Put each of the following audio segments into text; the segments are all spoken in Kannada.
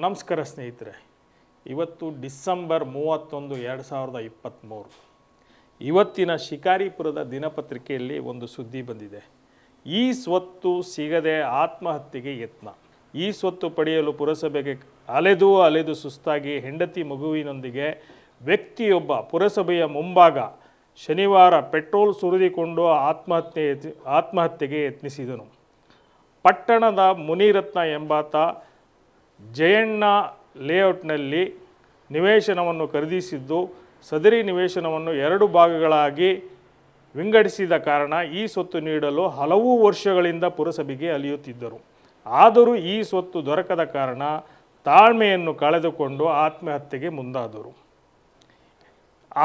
ನಮಸ್ಕಾರ ಸ್ನೇಹಿತರೆ. ಇವತ್ತು ಡಿಸೆಂಬರ್ ಮೂವತ್ತೊಂದು, ಎರಡು ಸಾವಿರದ ಇಪ್ಪತ್ತ್ಮೂರು ಇವತ್ತಿನ ಶಿಕಾರಿಪುರದ ದಿನಪತ್ರಿಕೆಯಲ್ಲಿ ಒಂದು ಸುದ್ದಿ ಬಂದಿದೆ. ಈ ಸ್ವತ್ತು ಸಿಗದೆ ಆತ್ಮಹತ್ಯೆಗೆ ಯತ್ನ. ಈ ಸ್ವತ್ತು ಪಡೆಯಲು ಪುರಸಭೆಗೆ ಅಲೆದು ಅಲೆದು ಸುಸ್ತಾಗಿ ಹೆಂಡತಿ ಮಗುವಿನೊಂದಿಗೆ ವ್ಯಕ್ತಿಯೊಬ್ಬ ಪುರಸಭೆಯ ಮುಂಭಾಗ ಶನಿವಾರ ಪೆಟ್ರೋಲ್ ಸುರಿದಿಕೊಂಡು ಆತ್ಮಹತ್ಯೆ ಆತ್ಮಹತ್ಯೆಗೆ ಯತ್ನಿಸಿದನು. ಪಟ್ಟಣದ ಮುನಿರತ್ನ ಎಂಬಾತ ಜಯಣ್ಣ ಲೇಔಟ್ನಲ್ಲಿ ನಿವೇಶನವನ್ನು ಖರೀದಿಸಿದ್ದು, ಸದರಿ ನಿವೇಶನವನ್ನು ಎರಡು ಭಾಗಗಳಾಗಿ ವಿಂಗಡಿಸಿದ ಕಾರಣ ಈ ಸ್ವತ್ತು ನೀಡಲು ಹಲವು ವರ್ಷಗಳಿಂದ ಪುರಸಭೆಗೆ ಅಲಿಯುತ್ತಿದ್ದರು. ಆದರೂ ಈ ಸ್ವತ್ತು ದೊರಕದ ಕಾರಣ ತಾಳ್ಮೆಯನ್ನು ಕಳೆದುಕೊಂಡು ಆತ್ಮಹತ್ಯೆಗೆ ಮುಂದಾದರು.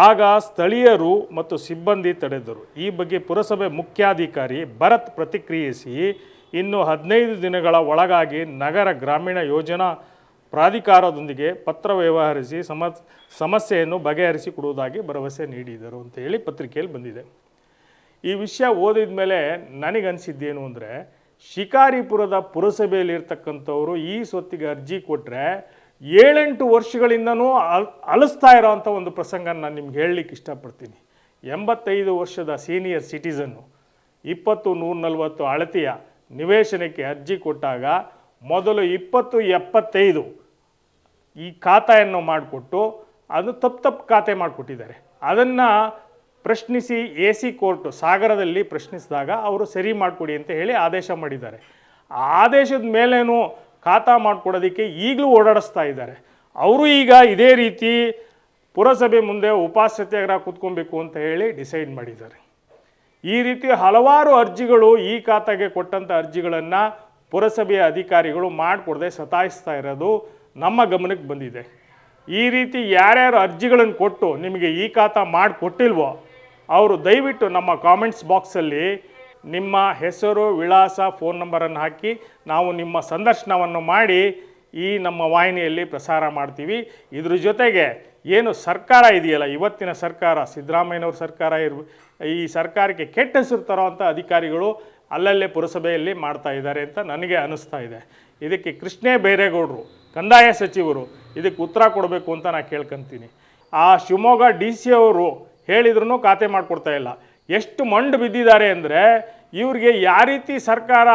ಆಗ ಸ್ಥಳೀಯರು ಮತ್ತು ಸಿಬ್ಬಂದಿ ತಡೆದರು. ಈ ಬಗ್ಗೆ ಪುರಸಭೆ ಮುಖ್ಯಾಧಿಕಾರಿ ಭರತ್ ಪ್ರತಿಕ್ರಿಯಿಸಿ, ಇನ್ನು ಹದಿನೈದು ದಿನಗಳ ಒಳಗಾಗಿ ನಗರ ಗ್ರಾಮೀಣ ಯೋಜನಾ ಪ್ರಾಧಿಕಾರದೊಂದಿಗೆ ಪತ್ರ ವ್ಯವಹರಿಸಿ ಸಮ, ಸಮಸ್ಯೆಯನ್ನು ಬಗೆಹರಿಸಿಕೊಡುವುದಾಗಿ ಭರವಸೆ ನೀಡಿದರು ಅಂತ ಹೇಳಿ ಪತ್ರಿಕೆಯಲ್ಲಿ ಬಂದಿದೆ. ಈ ವಿಷಯ ಓದಿದ ಮೇಲೆ ನನಗನ್ಸಿದ್ದೇನು ಅಂದರೆ, ಶಿಕಾರಿಪುರದ ಪುರಸಭೆಯಲ್ಲಿ ಇರ್ತಕ್ಕಂಥವ್ರು ಈ ಸ್ವತ್ತಿಗೆ ಅರ್ಜಿ ಕೊಟ್ಟರೆ ಏಳೆಂಟು ವರ್ಷಗಳಿಂದನೂ ಅಲ್, ಅಲಿಸ್ತಾ ಇರೋವಂಥ ಒಂದು ಪ್ರಸಂಗ ನಾನು ನಿಮ್ಗೆ ಹೇಳಲಿಕ್ಕೆ ಇಷ್ಟಪಡ್ತೀನಿ. ಎಂಬತ್ತೈದು ವರ್ಷದ ಸೀನಿಯರ್ ಸಿಟಿಸನ್ನು, ಇಪ್ಪತ್ತು ನೂರ ನಲವತ್ತು ಅಳತೆಯ ನಿವೇಶನಕ್ಕೆ ಅರ್ಜಿ ಕೊಟ್ಟಾಗ ಮೊದಲು ಇಪ್ಪತ್ತು ಎಪ್ಪತ್ತೈದು ಈ ಖಾತೆಯನ್ನು ಮಾಡಿಕೊಟ್ಟು ಅದು ತಪ್ಪು ತಪ್ಪು ಖಾತೆ ಮಾಡಿಕೊಟ್ಟಿದ್ದಾರೆ. ಅದನ್ನು ಪ್ರಶ್ನಿಸಿ ಎ ಸಿ ಕೋರ್ಟ್ ಸಾಗರದಲ್ಲಿ ಪ್ರಶ್ನಿಸಿದಾಗ ಅವರು ಸರಿ ಮಾಡಿಕೊಡಿ ಅಂತ ಹೇಳಿ ಆದೇಶ ಮಾಡಿದ್ದಾರೆ. ಆದೇಶದ ಮೇಲೇನು ಖಾತಾ ಮಾಡಿಕೊಡೋದಕ್ಕೆ ಈಗಲೂ ಓಡಾಡಿಸ್ತಾ ಇದ್ದಾರೆ. ಅವರು ಈಗ ಇದೇ ರೀತಿ ಪುರಸಭೆ ಮುಂದೆ ಉಪವಾಸ ಸತ್ಯಾಗ್ರಹ ಕೂತ್ಕೊಬೇಕು ಅಂತ ಹೇಳಿ ಡಿಸೈಡ್ ಮಾಡಿದ್ದಾರೆ. ಈ ರೀತಿ ಹಲವಾರು ಅರ್ಜಿಗಳು ಈ ಖಾತೆಗೆ ಕೊಟ್ಟಂಥ ಅರ್ಜಿಗಳನ್ನು ಪುರಸಭೆಯ ಅಧಿಕಾರಿಗಳು ಮಾಡಿಕೊಡದೆ ಸತಾಯಿಸ್ತಾ ಇರೋದು ನಮ್ಮ ಗಮನಕ್ಕೆ ಬಂದಿದೆ. ಈ ರೀತಿ ಯಾರ್ಯಾರು ಅರ್ಜಿಗಳನ್ನು ಕೊಟ್ಟು ನಿಮಗೆ ಈ ಖಾತಾ ಮಾಡಿಕೊಟ್ಟಿಲ್ವೋ, ಅವರು ದಯವಿಟ್ಟು ನಮ್ಮ ಕಾಮೆಂಟ್ಸ್ ಬಾಕ್ಸಲ್ಲಿ ನಿಮ್ಮ ಹೆಸರು, ವಿಳಾಸ, ಫೋನ್ ನಂಬರನ್ನು ಹಾಕಿ ನಾವು ನಿಮ್ಮ ಸಂದರ್ಶನವನ್ನು ಮಾಡಿ ಈ ನಮ್ಮ ವಾಹಿನಿಯಲ್ಲಿ ಪ್ರಸಾರ ಮಾಡ್ತೀವಿ. ಇದ್ರ ಜೊತೆಗೆ ಏನು ಸರ್ಕಾರ ಇದೆಯಲ್ಲ, ಇವತ್ತಿನ ಸರ್ಕಾರ, ಸಿದ್ದರಾಮಯ್ಯನವ್ರ ಸರ್ಕಾರ ಇರ್ ಈ ಸರ್ಕಾರಕ್ಕೆ ಕೆಟ್ಟ ಹೆಸರು ತರೋವಂಥ ಅಧಿಕಾರಿಗಳು ಅಲ್ಲಲ್ಲೇ ಪುರಸಭೆಯಲ್ಲಿ ಮಾಡ್ತಾ ಇದ್ದಾರೆ ಅಂತ ನನಗೆ ಅನ್ನಿಸ್ತಾ ಇದೆ. ಇದಕ್ಕೆ ಕೃಷ್ಣೇ ಬೈರೇಗೌಡರು, ಕಂದಾಯ ಸಚಿವರು ಇದಕ್ಕೆ ಉತ್ತರ ಕೊಡಬೇಕು ಅಂತ ನಾನು ಕೇಳ್ಕೊಂತೀನಿ. ಆ ಶಿವಮೊಗ್ಗ ಡಿ ಸಿ ಅವರು ಹೇಳಿದ್ರು ಖಾತೆ ಮಾಡಿಕೊಡ್ತಾ ಇಲ್ಲ. ಎಷ್ಟು ಮಂಡು ಬಿದ್ದಿದ್ದಾರೆ ಅಂದರೆ ಇವ್ರಿಗೆ ಯಾವ ರೀತಿ ಸರ್ಕಾರ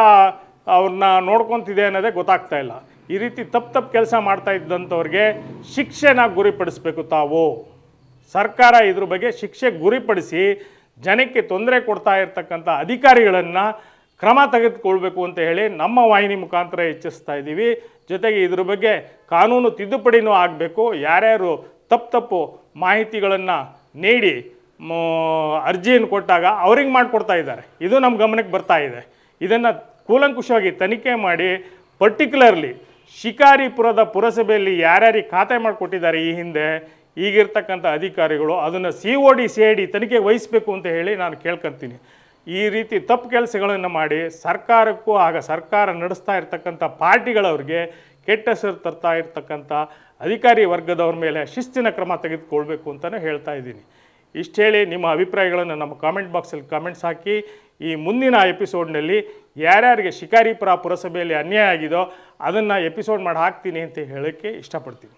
ಅವ್ರನ್ನ ನೋಡ್ಕೊತಿದೆ ಅನ್ನೋದೇ ಗೊತ್ತಾಗ್ತಾ ಇಲ್ಲ. ಈ ರೀತಿ ತಪ್ಪು ತಪ್ಪು ಕೆಲಸ ಮಾಡ್ತಾ ಇದ್ದಂಥವ್ರಿಗೆ ಶಿಕ್ಷೆನ ಗುರಿಪಡಿಸ್ಬೇಕು ತಾವು. ಸರ್ಕಾರ ಇದ್ರ ಬಗ್ಗೆ ಶಿಕ್ಷೆ ಗುರಿಪಡಿಸಿ ಜನಕ್ಕೆ ತೊಂದರೆ ಕೊಡ್ತಾ ಇರ್ತಕ್ಕಂಥ ಅಧಿಕಾರಿಗಳನ್ನು ಕ್ರಮ ತೆಗೆದುಕೊಳ್ಬೇಕು ಅಂತ ಹೇಳಿ ನಮ್ಮ ವಾಹಿನಿ ಮುಖಾಂತರ ಹೆಚ್ಚಿಸ್ತಾ ಇದ್ದೀವಿ. ಜೊತೆಗೆ ಇದ್ರ ಬಗ್ಗೆ ಕಾನೂನು ತಿದ್ದುಪಡಿನೂ ಆಗಬೇಕು. ಯಾರ್ಯಾರು ತಪ್ಪು ತಪ್ಪು ಮಾಹಿತಿಗಳನ್ನು ನೀಡಿ ಅರ್ಜಿಯನ್ನು ಕೊಟ್ಟಾಗ ಅವ್ರಿಗೆ ಮಾಡಿಕೊಡ್ತಾ ಇದ್ದಾರೆ. ಇದು ನಮ್ಮ ಗಮನಕ್ಕೆ ಬರ್ತಾ ಇದೆ. ಇದನ್ನು ಕೂಲಂಕುಷವಾಗಿ ತನಿಖೆ ಮಾಡಿ ಪರ್ಟಿಕ್ಯುಲರ್ಲಿ ಶಿಕಾರಿಪುರದ ಪುರಸಭೆಯಲ್ಲಿ ಯಾರ್ಯಾರಿಗೆ ಖಾತೆ ಮಾಡಿಕೊಟ್ಟಿದ್ದಾರೆ ಈ ಹಿಂದೆ, ಈಗಿರ್ತಕ್ಕಂಥ ಅಧಿಕಾರಿಗಳು ಅದನ್ನು C O D C I D ತನಿಖೆ ವಹಿಸಬೇಕು ಅಂತ ಹೇಳಿ ನಾನು ಕೇಳ್ಕೊತೀನಿ. ಈ ರೀತಿ ತಪ್ಪು ಕೆಲಸಗಳನ್ನು ಮಾಡಿ ಸರ್ಕಾರಕ್ಕೂ ಆಗ ಸರ್ಕಾರ ನಡೆಸ್ತಾ ಇರ್ತಕ್ಕಂಥ ಪಾರ್ಟಿಗಳವ್ರಿಗೆ ಕೆಟ್ಟ ಹೆಸರು ತರ್ತಾ ಇರ್ತಕ್ಕಂಥ ಅಧಿಕಾರಿ ವರ್ಗದವ್ರ ಮೇಲೆ ಶಿಸ್ತಿನ ಕ್ರಮ ತೆಗೆದುಕೊಳ್ಬೇಕು ಅಂತಲೇ ಹೇಳ್ತಾ ಇದ್ದೀನಿ. ಇಷ್ಟು ಹೇಳಿ ನಿಮ್ಮ ಅಭಿಪ್ರಾಯಗಳನ್ನು ನಮ್ಮ ಕಾಮೆಂಟ್ ಬಾಕ್ಸಲ್ಲಿ ಕಾಮೆಂಟ್ಸ್ ಹಾಕಿ. ಈ ಮುಂದಿನ ಎಪಿಸೋಡ್ನಲ್ಲಿ ಯಾರ್ಯಾರಿಗೆ ಶಿಕಾರಿಪುರ ಪುರಸಭೆಯಲ್ಲಿ ಅನ್ಯಾಯ ಆಗಿದೋ ಅದನ್ನು ಎಪಿಸೋಡ್ ಮಾಡಿ ಹಾಕ್ತೀನಿ ಅಂತ ಹೇಳೋಕ್ಕೆ ಇಷ್ಟಪಡ್ತೀನಿ.